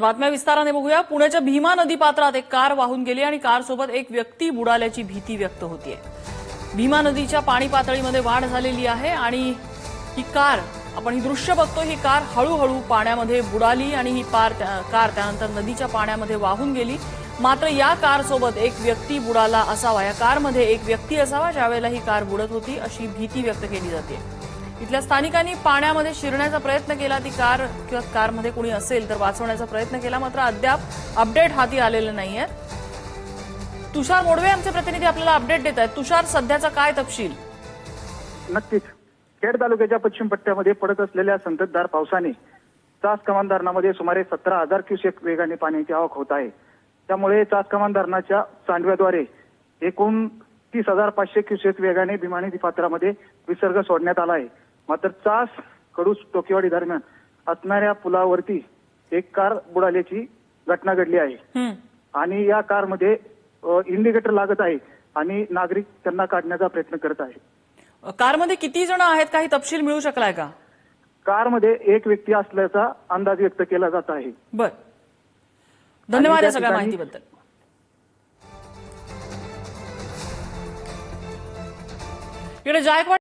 बातम्या विस्ताराने बघूया. पुण्याच्या भीमा नदी पात्रात एक कार वाहून गेली आणि कारसोबत एक व्यक्ती बुडाल्याची भीती व्यक्त होतीये. भीमा नदीच्या पाणी पातळीमध्ये वाढ झालेली आहे आणि ही कार आपण ही दृश्य बघतो ही कार हळूहळू पाण्यामध्ये बुडाली आणि ही पार कार त्यानंतर नदीच्या पाण्यामध्ये वाहून गेली. मात्र या कारसोबत एक व्यक्ती बुडाला असावा. या कारमध्ये एक व्यक्ती असावा ज्यावेळेला ही कार बुडत होती अशी भीती व्यक्त केली जाते. इथल्या स्थानिकांनी पाण्यामध्ये शिरण्याचा प्रयत्न केला. ती कार किंवा कारमध्ये कुणी असेल तर वाचवण्याचा प्रयत्न केला. मात्र अद्याप अपडेट हाती आलेले नाहीये. तुषार मोडवे आमचे प्रतिनिधी आपल्याला अपडेट देत आहेत. तुषार सध्याचा काय तपशील? नक्कीच. खेड तालुक्याच्या पश्चिम पट्ट्यामध्ये पडत असलेल्या संततधार पावसाने चास कमान धरणामध्ये सुमारे सतरा हजार क्युसेक वेगाने पाण्याची आवक होत आहे. त्यामुळे चास कमान धरणाच्या सांडव्याद्वारे एकूण तीस हजार पाचशे क्युसेक वेगाने भीमा नदी पात्रामध्ये विसर्ग सोडण्यात आला आहे. मात्र चास कडूस टोकेवाडी दरम्यान असणाऱ्या पुलावरती एक कार बुडाल्याची घटना घडली आहे. आणि या कारमध्ये इंडिकेटर लागत आहे आणि नागरिक त्यांना काढण्याचा प्रयत्न करत आहे. कारमध्ये किती जण आहेत? काही तपशील मिळू शकलाय का? कारमध्ये एक व्यक्ती असल्याचा अंदाज व्यक्त केला जात आहे. बर. धन्यवाद या सगळ्या माहितीबद्दल. इकडे जायकवाड